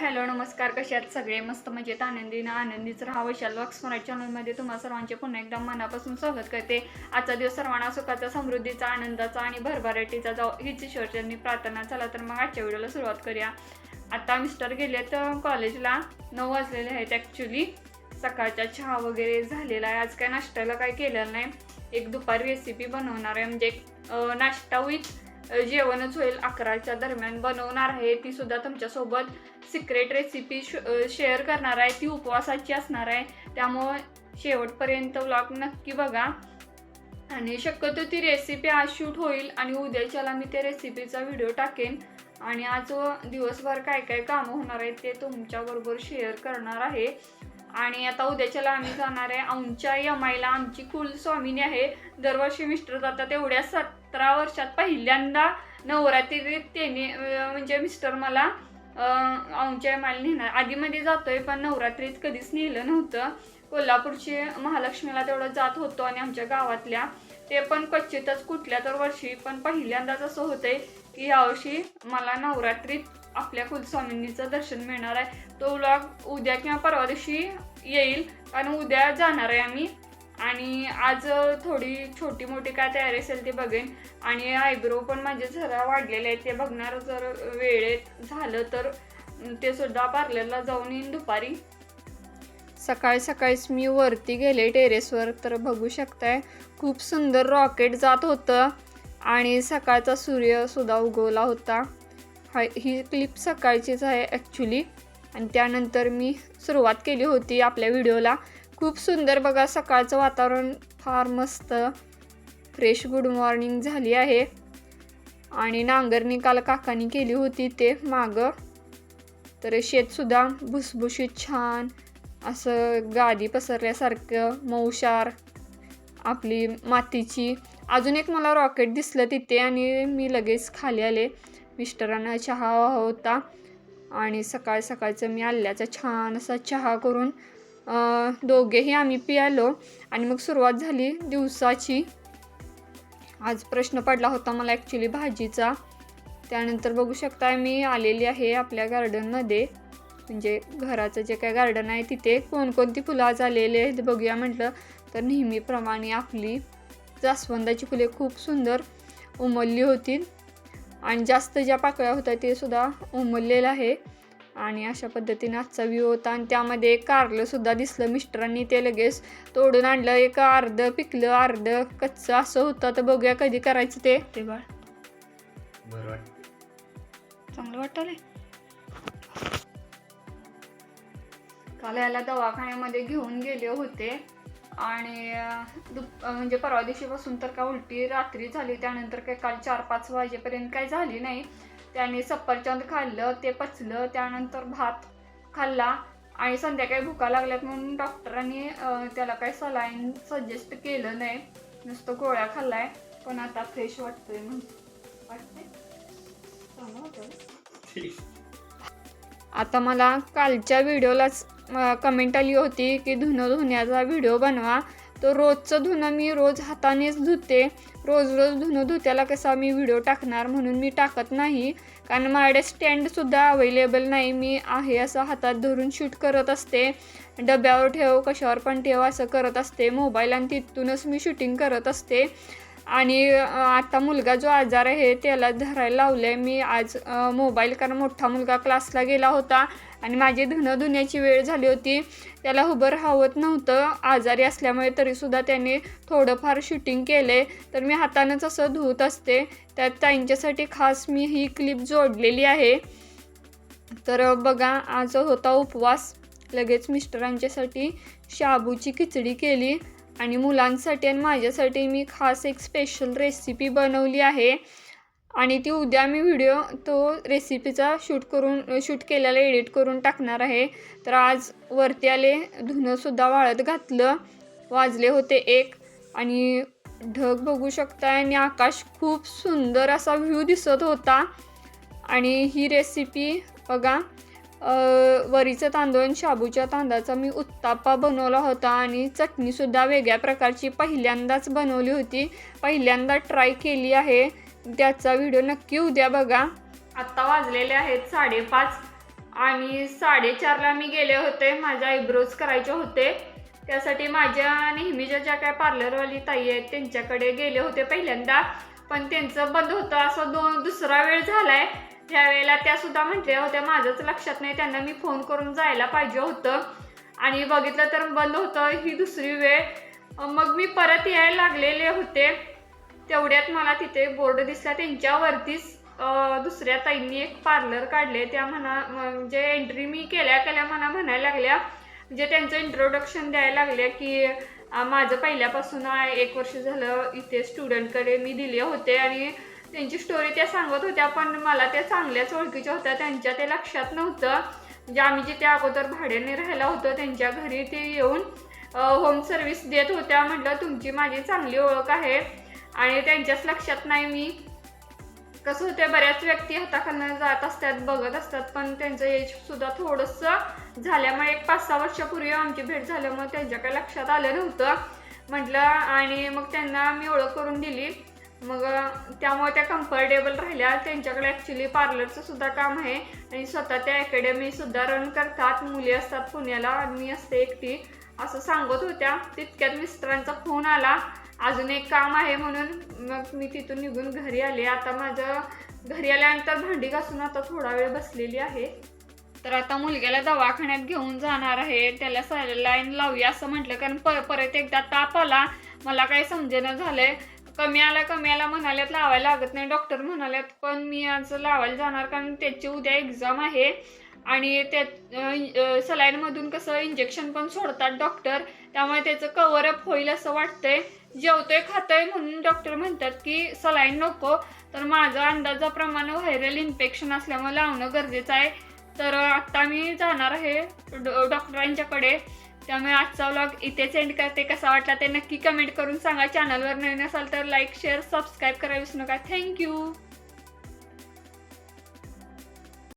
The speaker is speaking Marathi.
हॅलो नमस्कार. कसे आहेत सगळे? मस्त मजेत आनंदीनं आनंदीच राहा. वैशाल वक्स मराठी चॅनलमध्ये तुम्हा सर्वांचे पुन्हा एकदा मनापासून स्वागत करते. आजचा दिवस सर्वांना सुखाचा समृद्धीचा आनंदाचा आणि भरभराटीचा जाऊ हीच ईश्वरचरणी प्रार्थना चला तर मग आजच्या व्हिडिओला सुरुवात करूया. आता मिस्टर गेलेत कॉलेजला. नऊ वाजलेले आहेत ॲक्च्युली सकाळचा चहा वगैरे झालेला आहे. आज काय नाश्त्याला काय केलेलं नाही. एक दुपारी रेसिपी बनवणार आहे. म्हणजे नाश्ता विथ जेवणच होईल अकराच्या दरम्यान बनवणार आहे. ती सुद्धा तुमच्यासोबत सिक्रेट रेसिपी शेअर करणार आहे. ती उपवासाची असणार आहे. त्यामुळं शेवटपर्यंत व्लॉग नक्की बघा. आणि शक्यतो ती रेसिपी आज शूट होईल आणि उद्याच्याला मी त्या रेसिपीचा व्हिडिओ टाकेन. आणि आज दिवसभर काय काय कामं होणार आहेत ते तुमच्याबरोबर शेअर करणार आहे. आणि आता उद्याच्याला आम्ही जाणार आहे. आमच्या यमाईला आमची कुल स्वामिनी आहे. दरवर्षी मिस्टर जातात एवढ्या सतरा वर्षात पहिल्यांदा नवरात्रीत त्याने म्हणजे मिस्टर मला आमच्या यमाईला नेणार. आधीमध्ये जातोय पण नवरात्रीत कधीच नेलं नव्हतं. कोल्हापूरची महालक्ष्मीला तेवढं जात होतो आणि आमच्या गावातल्या. ते पण क्वचितच कुठल्या तर वर्षी पण पहिल्यांदाच असं होतंय की यावर्षी मला नवरात्रीत आपल्या कुलस्वामिनीचं दर्शन मिळणार आहे. तो व्लॉग उद्या किंवा परवा दिवशी येईल. कारण उद्या जाणार आहे आम्ही. आणि आज थोडी छोटी मोठी काय तयारी असेल ते बघेन. आणि आयब्रो पण माझे जरा वाढलेले आहेत. ते बघणार जर वेळेत झालं तर ते सुद्धा पार्लरला जाऊन येईन दुपारी. सकाळी सकाळीच मी वरती गेले टेरेसवर तर बघू शकताय. खूप सुंदर रॉकेट जात होतं. आणि सकाळचा सूर्यसुद्धा उगवला होता. हा ही क्लिप सकाळचीच आहे ॲक्च्युली आणि त्यानंतर मी सुरुवात केली होती आपल्या व्हिडिओला खूप सुंदर बघा सकाळचं वातावरण फार मस्त. फ्रेश गुड मॉर्निंग झाली आहे. आणि नांगरणी काल काकानी केली होती ते मागं. तर शेतसुद्धा भुसभुशीत छान. असं गादी पसरल्यासारखं मऊशार आपली मातीची. अजून एक मला रॉकेट दिसलं तिथे आणि मी लगेच खाली आले. मिस्टरांना चहा हवा होता. आणि सकाळ सकाळचं मी आल्याचा छान असा चहा करून दोघेही आम्ही पियालो. आणि मग सुरुवात झाली दिवसाची. आज प्रश्न पडला होता मला ॲक्च्युली भाजीचा. त्यानंतर बघू शकता मी आलेली आहे आपल्या गार्डनमध्ये म्हणजे घराचं जे काय गार्डन आहे तिथे कोणकोणती फुलं आज आलेली आहेत बघूया म्हटलं तर नेहमीप्रमाणे आपली जास्वंदाची फुले खूप सुंदर उमलली होती. आणि जास्त ज्या पाकळ्या होत्या ते सुद्धा उमललेलं आहे. आणि अशा पद्धतीने आजचा व्ह्यू होता. आणि त्यामध्ये एक कारलंसुद्धा दिसलं मिस्टरांनी. ते लगेच तोडून आणलं. एक अर्ध पिकलं अर्ध कच्चं असं होतं. तर बघूया कधी करायचं ते. ते बाळ. चांगलं वाटतं काल याला दवाखान्यामध्ये घेऊन गेले होते. आणि दुप म्हणजे परवा दिवशीपासून तर काय उलटी रात्री झाली त्यानंतर काय काल चार पाच वाजेपर्यंत काय झाली नाही. त्याने सफरचंद खाल्लं ते पचलं त्यानंतर भात खाल्ला आणि संध्याकाळी भुका लागल्यात म्हणून डॉक्टरांनी त्याला काही सलाईन सजेस्ट केलं नाही. नुसतं गोळ्या खाल्लाय पण आता फ्रेश वाटतोय म्हणून. वाटतंय? आता मला कालच्या व्हिडिओलाच कमेंट आली होती की धुणं धुण्याचा व्हिडिओ बनवा. तर रोजचं धुणं मी रोज हातानेच धुते. रोज रोज धुणं धुत्याला कसा मी व्हिडिओ टाकणार म्हणून मी टाकत नाही. कारण माझ्याकडे स्टँडसुद्धा अवेलेबल नाही. मी आहे असं हातात धरून शूट करत असते. डब्यावर ठेव कशावर पण ठेव असं करत असते. मोबाईल आणि तिथूनच मी शूटिंग करत असते. आणि आता मुलगा जो आजार आहे त्याला धरायला लावले आहे मी आज मोबाईल कारण मोठा मुलगा क्लासला गेला होता आणि माझी धुणं धुण्याची वेळ झाली होती. त्याला उभं राहवत नव्हतं. आजारी असल्यामुळे तरीसुद्धा त्याने थोडंफार शूटिंग केले तर मी हातानंच असं धुत असते. त्यात त्यांच्यासाठी खास मी ही क्लिप जोडलेली आहे. तर बघा आज होता उपवास. लगेच मिस्टरांच्यासाठी शाबूची खिचडी केली. आणि मुलांसाठी आणि माझ्यासाठी मी खास एक स्पेशल रेसिपी बनवली आहे. आणि ती उद्या मी व्हिडिओ तो रेसिपीचा शूट करून शूट केलेला एडिट करून टाकणार आहे. तर आज वरती आले धुणंसुद्धा वाळत घातलं वाजले होते एक. आणि ढग बघू शकताय आणि आकाश खूप सुंदर असा व्ह्यू दिसत होता. आणि ही रेसिपी बघा वरीचं तांदूळ आणि शाबूच्या तांदळाचा मी उत्तापा बनवला होता आणि चटणीसुद्धा वेगळ्या प्रकारची पहिल्यांदाच बनवली होती. पहिल्यांदा ट्राय केली आहे. त्याचा व्हिडिओ नक्की उद्या बघा. आत्ता वाजलेले आहेत साडेपाच आणि साडेचारला मी गेले होते. माझ्या आयब्रोज करायचे होते. त्यासाठी माझ्या नेहमीच्या ज्या काय पार्लरवाली ताई आहेत त्यांच्याकडे गेले होते पहिल्यांदा. पण त्यांचं बंद होतं. असं दोन दुसरा वेळ झालाय. त्यावेळेला त्या सुद्धा म्हटल्या होत्या माझंच लक्षात नाही त्यांना मी फोन करून जायला पाहिजे होतं. आणि बघितलं तर बंद होतं ही दुसरी वेळ. मग मी परत यायला लागलेले होते. तेवढ्यात मला तिथे बोर्ड दिसला त्यांच्यावरतीच दुसऱ्या ताईंनी एक पार्लर काढले. त्या म्हणा म्हणजे एंट्री मी केल्या केल्या म्हणा म्हणायला लागल्या. म्हणजे त्यांचं इंट्रोडक्शन द्यायला लागल्या की माझं पहिल्यापासून आहे, एक वर्ष झालं इथे स्टुडंटकडे मी दिले होते आणि त्यांची स्टोरी त्या सांगत होत्या पण मला त्या चांगल्याच ओळखीच्या होत्या. त्यांच्या ते लक्षात नव्हतं. म्हणजे आम्ही जिथे अगोदर भाड्याने राहायला होतो त्यांच्या घरी ते येऊन होम सर्व्हिस देत होत्या. म्हटलं तुमची माझी चांगली ओळख आहे. आणि त्यांच्याच लक्षात नाही मी कसं होते बऱ्याच व्यक्ती हाताखालनं जात असतात बघत असतात. पण त्यांचं एज सुद्धा थोडंसं झाल्यामुळे एक पाच सहा वर्षापूर्वी आमची भेट झाल्यामुळे त्यांच्या काही लक्षात आलं नव्हतं. म्हटलं आणि मग त्यांना मी ओळख करून दिली. मग त्यामुळे त्या कम्फर्टेबल राहिल्या. त्यांच्याकडे ॲक्च्युली पार्लरचं सुद्धा काम आहे. आणि स्वतः त्या अकॅडमी सुद्धा रन करतात. मुली असतात पुण्याला आणि मी असते एकटी. असं सांगत होत्या. तितक्यात मिस्टरांचा फोन आला. अजून एक काम आहे म्हणून मग मी तिथून निघून घरी आले. आता माझं घरी आल्यानंतर भांडी घासून आता थोडा वेळ बसलेली आहे. तर आता मुलग्याला दवाखान्यात घेऊन जाणार आहे. त्याला लाईन लावूया असं म्हटलं. कारण पर परत एकदा ताप आला. मला काही समजेना झालंय. कमी आला कमी आला म्हणाल्यात लावायला लागत नाही. डॉक्टर म्हणाल्यात पण मी आज लावायला जाणार कारण त्याची उद्या एक्झाम आहे आणि त्या सलाईनमधून कसं इंजेक्शन पण सोडतात डॉक्टर त्यामुळे त्याचं कवरअप होईल असं वाटतंय. जेवतोय खातोय म्हणून डॉक्टर म्हणतात की सलाईन नको. तर माझं अंदाजाप्रमाणे व्हायरल इन्फेक्शन असल्यामुळे लावणं गरजेचं आहे. तर आत्ता मी जाणार आहे डॉ- डॉक्टरांच्याकडे. त्यामुळे आजचा व्लॉग इथेच एंड करते. कसा वाटला ते नक्की कमेंट करून सांगा. चॅनलवर नवीन असाल तर लाईक शेअर सबस्क्राईब करायला विसरू नका. थँक्यू